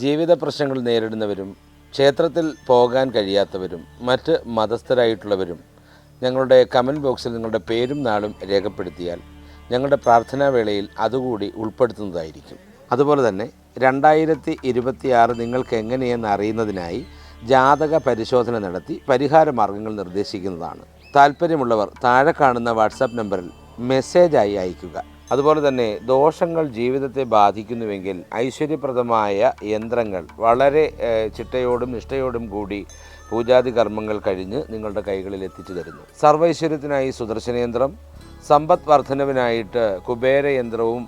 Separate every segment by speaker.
Speaker 1: ജീവിത പ്രശ്നങ്ങൾ നേരിടുന്നവരും ക്ഷേത്രത്തിൽ പോകാൻ കഴിയാത്തവരും മറ്റ് മതസ്ഥരായിട്ടുള്ളവരും ഞങ്ങളുടെ കമന്റ് ബോക്സിൽ നിങ്ങളുടെ പേരും നാളും രേഖപ്പെടുത്തിയാൽ ഞങ്ങളുടെ പ്രാർത്ഥനാ വേളയിൽ അതുകൂടി ഉൾപ്പെടുത്തുന്നതായിരിക്കും. അതുപോലെ തന്നെ രണ്ടായിരത്തി ഇരുപത്തിയാറ് നിങ്ങൾക്ക് എങ്ങനെയെന്ന് അറിയുന്നതിനായി ജാതക പരിശോധന നടത്തി പരിഹാര മാർഗങ്ങൾ നിർദ്ദേശിക്കുന്നതാണ്. താല്പര്യമുള്ളവർ താഴെ കാണുന്ന വാട്സാപ്പ് നമ്പറിൽ മെസ്സേജായി അയയ്ക്കുക. അതുപോലെ തന്നെ ദോഷങ്ങൾ ജീവിതത്തെ ബാധിക്കുന്നുവെങ്കിൽ ഐശ്വര്യപ്രദമായ യന്ത്രങ്ങൾ വളരെ ചിട്ടയോടും നിഷ്ഠയോടും കൂടി പൂജാതി കർമ്മങ്ങൾ കഴിഞ്ഞ് നിങ്ങളുടെ കൈകളിൽ എത്തിച്ചു തരുന്നു. സർവൈശ്വര്യത്തിനായി സുദർശനയന്ത്രം സമ്പദ് വർധനവിനായിട്ട് കുബേരയന്ത്രവും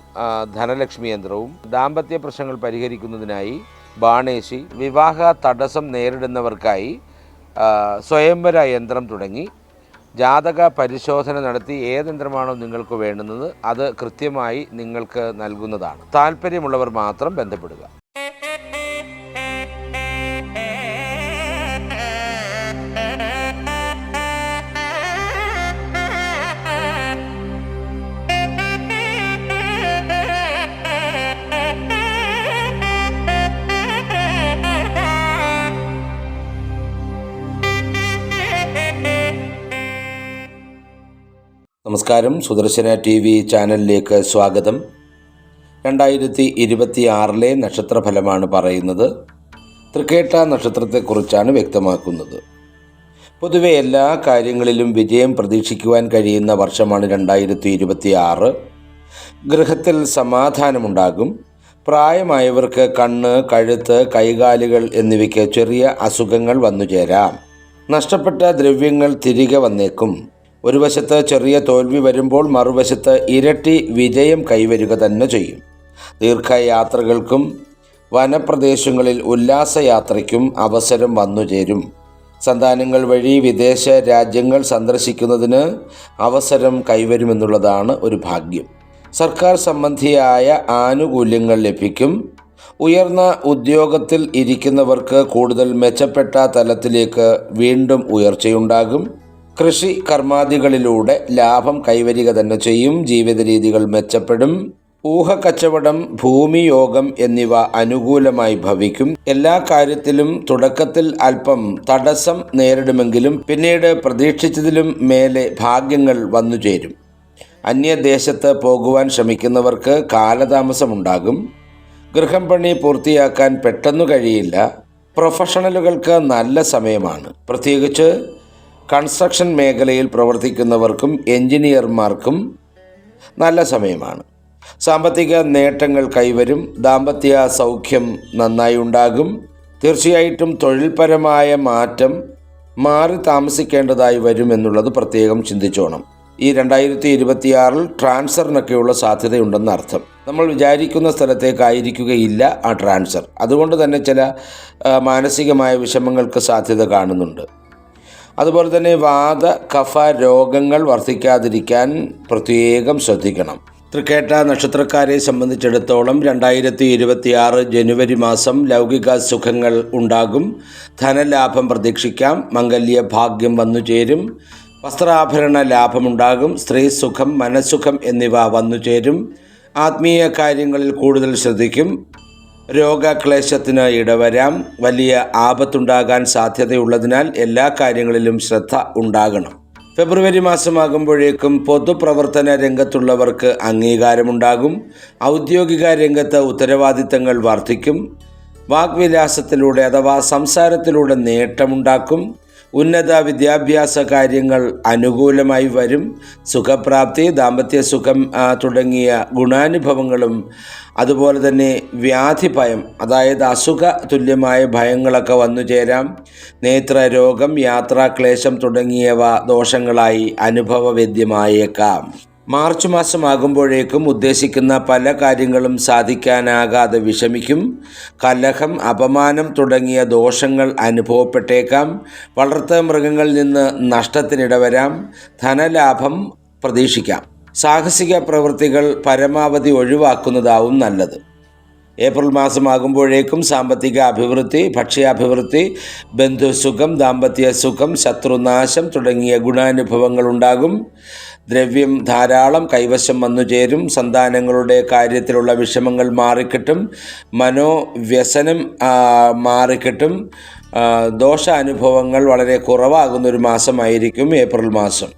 Speaker 1: ധനലക്ഷ്മി യന്ത്രവും ദാമ്പത്യ പ്രശ്നങ്ങൾ പരിഹരിക്കുന്നതിനായി ബാണേശി വിവാഹ തടസ്സം നേരിടുന്നവർക്കായി സ്വയംവര യന്ത്രം തുടങ്ങി. ജാതക പരിശോധന നടത്തി ഏത് യന്ത്രമാണോ നിങ്ങൾക്ക് വേണ്ടുന്നത് അത് കൃത്യമായി നിങ്ങൾക്ക് നൽകുന്നതാണ്. താല്പര്യമുള്ളവർ മാത്രം ബന്ധപ്പെടുക. നമസ്കാരം. സുദർശന ടി വി ചാനലിലേക്ക് സ്വാഗതം. രണ്ടായിരത്തി ഇരുപത്തി ആറിലെ നക്ഷത്രഫലമാണ് പറയുന്നത്. തൃക്കേട്ട നക്ഷത്രത്തെക്കുറിച്ചാണ് വ്യക്തമാക്കുന്നത്. പൊതുവെ എല്ലാ കാര്യങ്ങളിലും വിജയം പ്രതീക്ഷിക്കുവാൻ കഴിയുന്ന വർഷമാണ് രണ്ടായിരത്തി ഇരുപത്തി ആറ് ഗൃഹത്തിൽ സമാധാനമുണ്ടാകും. പ്രായമായവർക്ക് കണ്ണ് കഴുത്ത് കൈകാലുകൾ എന്നിവയ്ക്ക് ചെറിയ അസുഖങ്ങൾ വന്നുചേരാം. നഷ്ടപ്പെട്ട ദ്രവ്യങ്ങൾ തിരികെ വന്നേക്കും. ഒരു വശത്ത് ചെറിയ തോൽവി വരുമ്പോൾ മറുവശത്ത് ഇരട്ടി വിജയം കൈവരുക തന്നെ ചെയ്യും. ദീർഘയാത്രകൾക്കും വനപ്രദേശങ്ങളിൽ ഉല്ലാസയാത്രയ്ക്കും അവസരം വന്നുചേരും സന്താനങ്ങൾ വഴി വിദേശ രാജ്യങ്ങൾ സന്ദർശിക്കുന്നതിന് അവസരം കൈവരുമെന്നുള്ളതാണ് ഒരു ഭാഗ്യം. സർക്കാർ സംബന്ധിയായ ആനുകൂല്യങ്ങൾ ലഭിക്കും. ഉയർന്ന ഉദ്യോഗത്തിൽ ഇരിക്കുന്നവർക്ക് കൂടുതൽ മെച്ചപ്പെട്ട തലത്തിലേക്ക് വീണ്ടും ഉയർച്ചയുണ്ടാകും. കൃഷി കർമാദികളിലൂടെ ലാഭം കൈവരിക തന്നെ ചെയ്യും. ജീവിത രീതികൾ മെച്ചപ്പെടും. ഊഹക്കച്ചവടം ഭൂമിയോഗം എന്നിവ അനുകൂലമായി ഭവിക്കും. എല്ലാ കാര്യത്തിലും തുടക്കത്തിൽ അല്പം തടസ്സം നേരിടുമെങ്കിലും പിന്നീട് പ്രതീക്ഷിച്ചതിലും മേലെ ഭാഗ്യങ്ങൾ വന്നുചേരും അന്യദേശത്ത് പോകുവാൻ ശ്രമിക്കുന്നവർക്ക് കാലതാമസമുണ്ടാകും. ഗൃഹം പണി പൂർത്തിയാക്കാൻ പെട്ടെന്നു കഴിയില്ല. പ്രൊഫഷണലുകൾക്ക് നല്ല സമയമാണ്. പ്രത്യേകിച്ച് കൺസ്ട്രക്ഷൻ മേഖലയിൽ പ്രവർത്തിക്കുന്നവർക്കും എഞ്ചിനീയർമാർക്കും നല്ല സമയമാണ്. സാമ്പത്തിക നേട്ടങ്ങൾ കൈവരും ദാമ്പത്യ സൗഖ്യം നന്നായി ഉണ്ടാകും. തീർച്ചയായിട്ടും തൊഴിൽപരമായ മാറ്റം മാറി താമസിക്കേണ്ടതായി വരും എന്നുള്ളത് പ്രത്യേകം ചിന്തിച്ചോണം. ഈ രണ്ടായിരത്തി ഇരുപത്തിയാറിൽ ട്രാൻസ്ഫറിനൊക്കെയുള്ള സാധ്യതയുണ്ടെന്ന് അർത്ഥം. നമ്മൾ വിചാരിക്കുന്ന സ്ഥലത്തേക്കായിരിക്കുകയില്ല ആ ട്രാൻസ്ഫർ. അതുകൊണ്ട് തന്നെ ചില മാനസികമായ വിഷമങ്ങൾക്ക് സാധ്യത കാണുന്നുണ്ട്. അതുപോലെ തന്നെ വാത കഫ രോഗങ്ങൾ വർദ്ധിക്കാതിരിക്കാൻ പ്രത്യേകം ശ്രദ്ധിക്കണം. തൃക്കേട്ട നക്ഷത്രക്കാരെ സംബന്ധിച്ചിടത്തോളം രണ്ടായിരത്തി ഇരുപത്തിയാറ് ജനുവരി മാസം ലൗകിക സുഖങ്ങൾ ഉണ്ടാകും. ധനലാഭം പ്രതീക്ഷിക്കാം. മംഗല്യ ഭാഗ്യം വന്നു ചേരും. വസ്ത്രാഭരണ ലാഭമുണ്ടാകും സ്ത്രീ സുഖം മനസ്സുഖം എന്നിവ വന്നു ചേരും. ആത്മീയ കാര്യങ്ങളിൽ കൂടുതൽ ശ്രദ്ധിക്കും. രോഗക്ലേശത്തിന് ഇടവരാം. വലിയ ആപത്തുണ്ടാകാൻ സാധ്യതയുള്ളതിനാൽ എല്ലാ കാര്യങ്ങളിലും ശ്രദ്ധ ഉണ്ടാകണം. ഫെബ്രുവരി മാസമാകുമ്പോഴേക്കും പൊതുപ്രവർത്തന രംഗത്തുള്ളവർക്ക് അംഗീകാരമുണ്ടാകും. ഔദ്യോഗിക രംഗത്ത് ഉത്തരവാദിത്തങ്ങൾ വർദ്ധിക്കും. വാഗ്വിലാസത്തിലൂടെ അഥവാ സംസാരത്തിലൂടെ നേട്ടമുണ്ടാക്കും. ഉന്നത വിദ്യാഭ്യാസ കാര്യങ്ങൾ അനുകൂലമായി വരും. സുഖപ്രാപ്തി ദാമ്പത്യ സുഖം തുടങ്ങിയ ഗുണാനുഭവങ്ങളും അതുപോലെ തന്നെ വ്യാധി ഭയം അതായത് അസുഖ തുല്യമായ ഭയങ്ങളൊക്കെ വന്നു ചേരാം. നേത്രരോഗം യാത്രാക്ലേശം തുടങ്ങിയവ ദോഷങ്ങളായി അനുഭവവേദ്യമായേക്കാം. മാർച്ച് മാസമാകുമ്പോഴേക്കും ഉദ്ദേശിക്കുന്ന പല കാര്യങ്ങളും സാധിക്കാനാകാതെ വിഷമിക്കും. കലഹം അപമാനം തുടങ്ങിയ ദോഷങ്ങൾ അനുഭവപ്പെട്ടേക്കാം. വളർത്ത മൃഗങ്ങളിൽ നിന്ന് നഷ്ടത്തിനിടവരാം. ധനലാഭം പ്രതീക്ഷിക്കാം. സാഹസിക പ്രവൃത്തികൾ പരമാവധി ഒഴിവാക്കുന്നതാവും നല്ലത്. ഏപ്രിൽ മാസമാകുമ്പോഴേക്കും സാമ്പത്തിക അഭിവൃദ്ധി ഭക്ഷ്യാഭിവൃദ്ധി ബന്ധുസുഖം ദാമ്പത്യ സുഖം ശത്രുനാശം തുടങ്ങിയ ഗുണാനുഭവങ്ങൾ ഉണ്ടാകും. ദ്രവ്യം ധാരാളം കൈവശം വന്നു ചേരും. സന്താനങ്ങളുടെ കാര്യത്തിലുള്ള വിഷമങ്ങൾ മാറിക്കിട്ടും. മനോവ്യസനം മാറിക്കിട്ടും. ദോഷാനുഭവങ്ങൾ വളരെ കുറവാകുന്ന ഒരു മാസമായിരിക്കും ഏപ്രിൽ മാസം.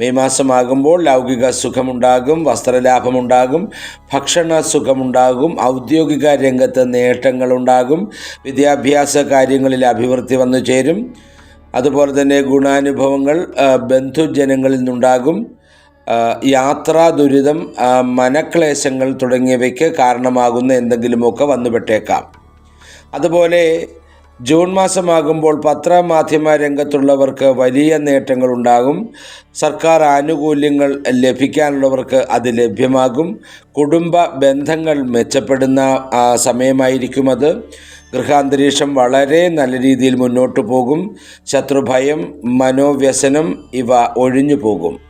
Speaker 1: മെയ് മാസമാകുമ്പോൾ ലൗകിക സുഖമുണ്ടാകും വസ്ത്രലാഭമുണ്ടാകും ഭക്ഷണ സുഖമുണ്ടാകും ഔദ്യോഗിക രംഗത്ത് നേട്ടങ്ങളുണ്ടാകും വിദ്യാഭ്യാസ കാര്യങ്ങളിൽ അഭിവൃദ്ധി വന്നു ചേരും. അതുപോലെ തന്നെ ഗുണാനുഭവങ്ങൾ ബന്ധുജനങ്ങളിൽ നിന്നുണ്ടാകും. യാത്രാ ദുരിതം മനക്ലേശങ്ങൾ തുടങ്ങിയവയ്ക്ക് കാരണമാകുന്ന എന്തെങ്കിലുമൊക്കെ വന്നുപെട്ടേക്കാം. അതുപോലെ ജൂൺ മാസമാകുമ്പോൾ പത്രമാധ്യമ രംഗത്തുള്ളവർക്ക് വലിയ നേട്ടങ്ങൾ ഉണ്ടാകും സർക്കാർ ആനുകൂല്യങ്ങൾ ലഭിക്കാനുള്ളവർക്ക് അത് ലഭ്യമാകും. കുടുംബ ബന്ധങ്ങൾ മെച്ചപ്പെടുന്ന സമയമായിരിക്കും അത്. ഗൃഹാന്തരീക്ഷം വളരെ നല്ല രീതിയിൽ മുന്നോട്ട് പോകും. ശത്രുഭയം മനോവ്യസനം ഇവ ഒഴിഞ്ഞു പോകും.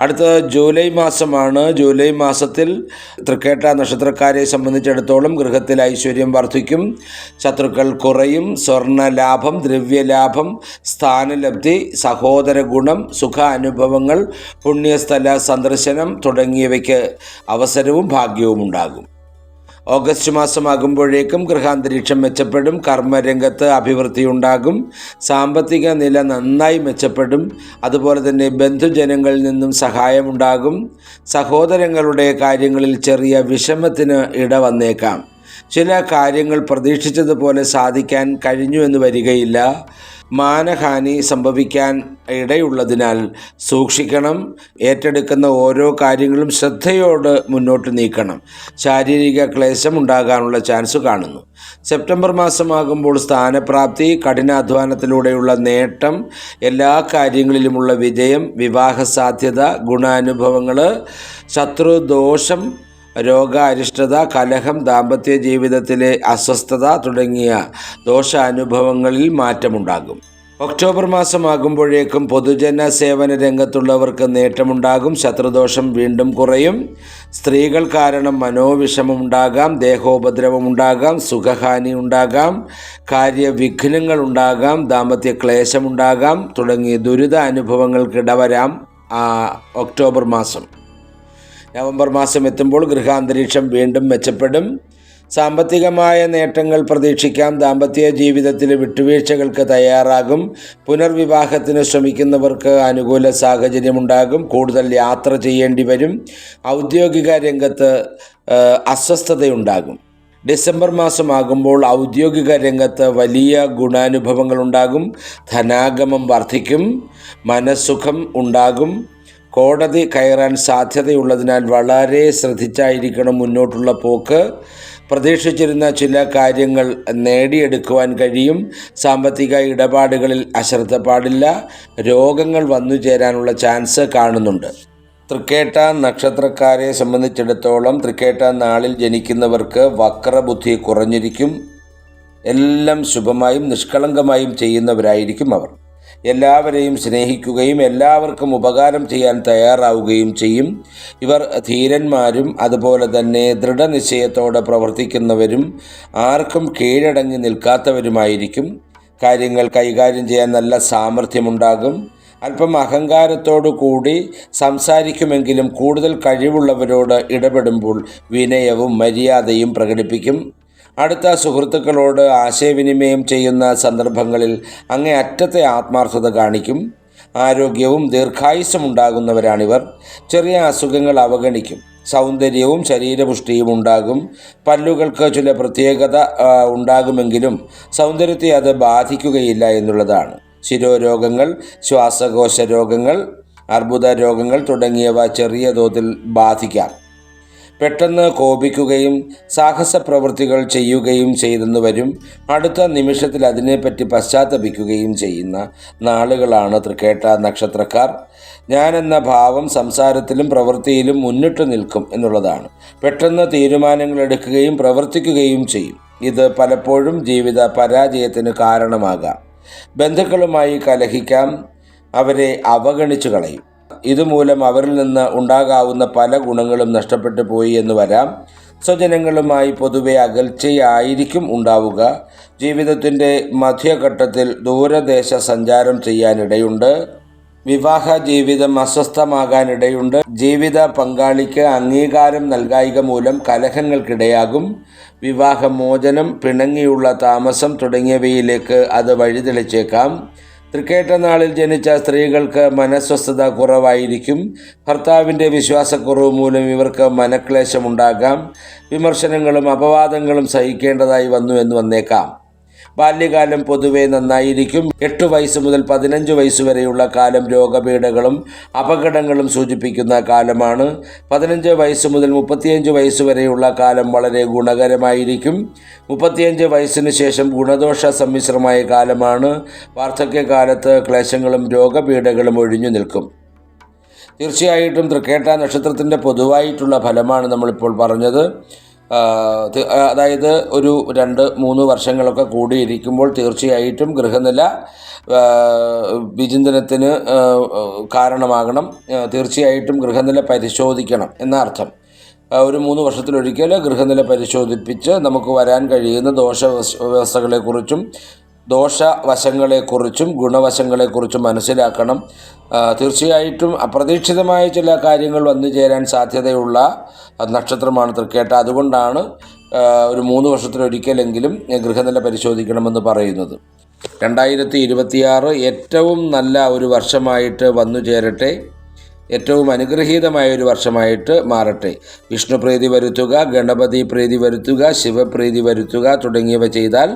Speaker 1: അടുത്ത ജൂലൈ മാസമാണ്. ജൂലൈ മാസത്തിൽ തൃക്കേട്ട നക്ഷത്രക്കാരെ സംബന്ധിച്ചിടത്തോളം ഗൃഹത്തിൽ ഐശ്വര്യം വർദ്ധിക്കും. ശത്രുക്കൾ കുറയും. സ്വർണ ലാഭം ദ്രവ്യലാഭം സ്ഥാനലബ്ധി സഹോദര ഗുണം സുഖ അനുഭവങ്ങൾ പുണ്യസ്ഥല സന്ദർശനം തുടങ്ങിയവയ്ക്ക് അവസരവും ഭാഗ്യവും ഉണ്ടാകും. ഓഗസ്റ്റ് മാസമാകുമ്പോഴേക്കും ഗൃഹാന്തരീക്ഷം മെച്ചപ്പെടും കർമ്മരംഗത്ത് അഭിവൃദ്ധി ഉണ്ടാകും സാമ്പത്തിക നില നന്നായി മെച്ചപ്പെടും അതുപോലെ തന്നെ ബന്ധുജനങ്ങളിൽ നിന്നും സഹായമുണ്ടാകും. സഹോദരങ്ങളുടെ കാര്യങ്ങളിൽ ചെറിയ വിഷമത്തിന് ഇട വന്നേക്കാം. ചില കാര്യങ്ങൾ പ്രതീക്ഷിച്ചതുപോലെ സാധിക്കാൻ കഴിഞ്ഞു എന്ന് വരികയില്ല. മാനഹാനി സംഭവിക്കാൻ ഇടയുള്ളതിനാൽ സൂക്ഷിക്കണം. ഏറ്റെടുക്കുന്ന ഓരോ കാര്യങ്ങളും ശ്രദ്ധയോട് മുന്നോട്ട് നീക്കണം. ശാരീരിക ക്ലേശം ഉണ്ടാകാനുള്ള ചാൻസ് കാണുന്നു. സെപ്റ്റംബർ മാസമാകുമ്പോൾ സ്ഥാനപ്രാപ്തി കഠിനാധ്വാനത്തിലൂടെയുള്ള നേട്ടം എല്ലാ കാര്യങ്ങളിലുമുള്ള വിജയം വിവാഹ സാധ്യത ഗുണാനുഭവങ്ങൾ ശത്രുദോഷം രോഗാരിഷ്ടത കലഹം ദാമ്പത്യ ജീവിതത്തിലെ അസ്വസ്ഥത തുടങ്ങിയ ദോഷാനുഭവങ്ങളിൽ മാറ്റമുണ്ടാകും. ഒക്ടോബർ മാസമാകുമ്പോഴേക്കും പൊതുജന സേവന രംഗത്തുള്ളവർക്ക് നേട്ടമുണ്ടാകും. ശത്രുദോഷം വീണ്ടും കുറയും. സ്ത്രീകൾ കാരണം മനോവിഷമമുണ്ടാകാം ദേഹോപദ്രവമുണ്ടാകാം സുഖഹാനി ഉണ്ടാകാം കാര്യവിഘ്നങ്ങൾ ഉണ്ടാകാം ദാമ്പത്യ ക്ലേശമുണ്ടാകാം തുടങ്ങി ദുരിത അനുഭവങ്ങൾക്കിടവരാം ആ, ഒക്ടോബർ മാസം. നവംബർ മാസം എത്തുമ്പോൾ ഗൃഹാന്തരീക്ഷം വീണ്ടും മെച്ചപ്പെടും. സാമ്പത്തികമായ നേട്ടങ്ങൾ പ്രതീക്ഷിക്കാം. ദാമ്പത്യ ജീവിതത്തിലെ വിട്ടുവീഴ്ചകൾക്ക് തയ്യാറാകും. പുനർവിവാഹത്തിന് ശ്രമിക്കുന്നവർക്ക് അനുകൂല സാഹചര്യമുണ്ടാകും. കൂടുതൽ യാത്ര ചെയ്യേണ്ടി വരും. ഔദ്യോഗിക രംഗത്ത് അസ്വസ്ഥതയുണ്ടാകും. ഡിസംബർ മാസമാകുമ്പോൾ ഔദ്യോഗിക രംഗത്ത് വലിയ ഗുണാനുഭവങ്ങളുണ്ടാകും ധനാഗമം വർദ്ധിക്കും. മനസ്സുഖം ഉണ്ടാകും. കോടതി കയറാൻ സാധ്യതയുള്ളതിനാൽ വളരെ ശ്രദ്ധിച്ചായിരിക്കണം മുന്നോട്ടുള്ള പോക്ക്. പ്രതീക്ഷിച്ചിരുന്ന ചില കാര്യങ്ങൾ നേടിയെടുക്കുവാൻ കഴിയും. സാമ്പത്തിക ഇടപാടുകളിൽ അശ്രദ്ധ പാടില്ല രോഗങ്ങൾ വന്നു ചേരാനുള്ള ചാൻസ് കാണുന്നുണ്ട്. തൃക്കേട്ട നക്ഷത്രക്കാരെ സംബന്ധിച്ചിടത്തോളം തൃക്കേട്ട നാളിൽ ജനിക്കുന്നവർക്ക് വക്രബുദ്ധി കുറഞ്ഞിരിക്കും. എല്ലാം ശുഭമായും നിഷ്കളങ്കമായും ചെയ്യുന്നവരായിരിക്കും അവർ. എല്ലാവരെയും സ്നേഹിക്കുകയും എല്ലാവർക്കും ഉപകാരം ചെയ്യാൻ തയ്യാറാവുകയും ചെയ്യും. ഇവർ ധീരന്മാരും അതുപോലെ തന്നെ ദൃഢനിശ്ചയത്തോടെ പ്രവർത്തിക്കുന്നവരും ആർക്കും കീഴടങ്ങി നിൽക്കാത്തവരുമായിരിക്കും. കാര്യങ്ങൾ കൈകാര്യം ചെയ്യാൻ നല്ല സാമർഥ്യമുണ്ടാകും. അല്പം അഹങ്കാരത്തോടു കൂടി സംസാരിക്കുമെങ്കിലും കൂടുതൽ കഴിവുള്ളവരോട് ഇടപെടുമ്പോൾ വിനയവും മര്യാദയും പ്രകടിപ്പിക്കും. അടുത്ത സുഹൃത്തുക്കളോട് ആശയവിനിമയം ചെയ്യുന്ന സന്ദർഭങ്ങളിൽ അങ്ങേ അറ്റത്തെ ആത്മാർത്ഥത കാണിക്കും. ആരോഗ്യവും ദീർഘായുസ്സും ഉണ്ടാകുന്നവരാണിവർ ചെറിയ അസുഖങ്ങൾ അവഗണിക്കും. സൗന്ദര്യവും ശരീരപുഷ്ടിയും ഉണ്ടാകും. പല്ലുകൾക്ക് ചില പ്രത്യേകത ഉണ്ടാകുമെങ്കിലും സൗന്ദര്യത്തെ അത് ബാധിക്കുകയില്ല എന്നുള്ളതാണ്. ശിരോരോഗങ്ങൾ ശ്വാസകോശ രോഗങ്ങൾ അർബുദ രോഗങ്ങൾ തുടങ്ങിയവ ചെറിയ തോതിൽ ബാധിക്കാം. പെട്ടെന്ന് കോപിക്കുകയും സാഹസ പ്രവൃത്തികൾ ചെയ്യുകയും ചെയ്തെന്ന് വരും. അടുത്ത നിമിഷത്തിൽ അതിനെപ്പറ്റി പശ്ചാത്തപിക്കുകയും ചെയ്യുന്ന നാളുകളാണ് തൃക്കേട്ട നക്ഷത്രക്കാർ. ഞാൻ എന്ന ഭാവം സംസാരത്തിലും പ്രവൃത്തിയിലും മുന്നിട്ട് നിൽക്കും എന്നുള്ളതാണ്. പെട്ടെന്ന് തീരുമാനങ്ങൾ എടുക്കുകയും പ്രവർത്തിക്കുകയും ചെയ്യും. ഇത് പലപ്പോഴും ജീവിത പരാജയത്തിന് കാരണമാകാം. ബന്ധുക്കളുമായി കലഹിക്കാം. അവരെ അവഗണിച്ചു കളയും. ഇതുമൂലം അവരിൽ നിന്ന് ഉണ്ടാകാവുന്ന പല ഗുണങ്ങളും നഷ്ടപ്പെട്ടു പോയി എന്ന് വരാം. സ്വജനങ്ങളുമായി പൊതുവെ അകൽച്ചയായിരിക്കും ഉണ്ടാവുക. ജീവിതത്തിന്റെ മധ്യഘട്ടത്തിൽ ദൂരദേശ സഞ്ചാരം ചെയ്യാനിടയുണ്ട്. വിവാഹ ജീവിതം അസ്വസ്ഥമാകാനിടയുണ്ട്. ജീവിത പങ്കാളിക്ക് അംഗീകാരം നൽകായിക മൂലം കലഹങ്ങൾക്കിടയാകും. വിവാഹമോചനം പിണങ്ങിയുള്ള താമസം തുടങ്ങിയവയിലേക്ക് അത് വഴിതെളിച്ചേക്കാം. തൃക്കേട്ട നാളിൽ ജനിച്ച സ്ത്രീകൾക്ക് മനസ്വസ്ഥത കുറവായിരിക്കും. ഭർത്താവിന്റെ വിശ്വാസക്കുറവ് മൂലം ഇവർക്ക് മനക്ലേശമുണ്ടാകാം. വിമർശനങ്ങളും അപവാദങ്ങളും സഹിക്കേണ്ടതായി വന്നു എന്ന് വന്നേക്കാം. ബാല്യകാലം പൊതുവെ നന്നായിരിക്കും. എട്ട് വയസ്സ് മുതൽ പതിനഞ്ച് വയസ്സ് വരെയുള്ള കാലം രോഗപീഠകളും അപകടങ്ങളും സൂചിപ്പിക്കുന്ന കാലമാണ്. പതിനഞ്ച് വയസ്സ് മുതൽ മുപ്പത്തിയഞ്ച് വയസ്സ് വരെയുള്ള കാലം വളരെ ഗുണകരമായിരിക്കും. മുപ്പത്തിയഞ്ച് വയസ്സിന് ശേഷം ഗുണദോഷ സമ്മിശ്രമായ കാലമാണ്. വാർദ്ധക്യകാലത്ത് ക്ലേശങ്ങളും രോഗപീഠകളും ഒഴിഞ്ഞു നിൽക്കും. തീർച്ചയായിട്ടും തൃക്കേട്ട നക്ഷത്രത്തിന്റെ പൊതുവായിട്ടുള്ള ഫലമാണ് നമ്മളിപ്പോൾ പറഞ്ഞത്. അതായത് ഒരു രണ്ട് മൂന്ന് വർഷങ്ങളൊക്കെ കൂടിയിരിക്കുമ്പോൾ തീർച്ചയായിട്ടും ഗൃഹനില വിചിന്തനത്തിന് കാരണമാകണം. തീർച്ചയായിട്ടും ഗൃഹനില പരിശോധിക്കണം എന്ന അർത്ഥം. ഒരു മൂന്ന് വർഷത്തിലൊരിക്കൽ ഗൃഹനില പരിശോധിപ്പിച്ച് നമുക്ക് വരാൻ കഴിയുന്ന ദോഷ വ്യവസ്ഥകളെക്കുറിച്ചും ദോഷവശങ്ങളെക്കുറിച്ചും ഗുണവശങ്ങളെക്കുറിച്ചും മനസ്സിലാക്കണം. തീർച്ചയായിട്ടും അപ്രതീക്ഷിതമായ ചില കാര്യങ്ങൾ വന്നു ചേരാൻ സാധ്യതയുള്ള നക്ഷത്രമാണ് തൃക്കേട്ട. അതുകൊണ്ടാണ് ഒരു മൂന്ന് വർഷത്തിലൊരിക്കലെങ്കിലും ഗൃഹനില പരിശോധിക്കണമെന്ന് പറയുന്നത്. രണ്ടായിരത്തി ഇരുപത്തിയാറ് ഏറ്റവും നല്ല ഒരു വർഷമായിട്ട് വന്നു ചേരട്ടെ. ഏറ്റവും അനുഗ്രഹീതമായ ഒരു വർഷമായിട്ട് മാറട്ടെ. വിഷ്ണുപ്രീതി വരുത്തുക ഗണപതി പ്രീതി വരുത്തുക ശിവപ്രീതി വരുത്തുക തുടങ്ങിയവ ചെയ്താൽ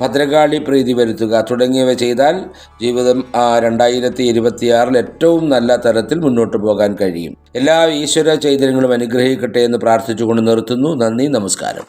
Speaker 1: ഭദ്രകാളി പ്രീതി വരുത്തുക തുടങ്ങിയവ ചെയ്താൽ ജീവിതം ആ, രണ്ടായിരത്തി ഇരുപത്തിയാറിൽ ഏറ്റവും നല്ല തരത്തിൽ മുന്നോട്ട് പോകാൻ കഴിയും. എല്ലാ ഈശ്വര ചൈതന്യങ്ങളും അനുഗ്രഹിക്കട്ടെ എന്ന് പ്രാർത്ഥിച്ചുകൊണ്ട് നിർത്തുന്നു. നന്ദി നമസ്കാരം.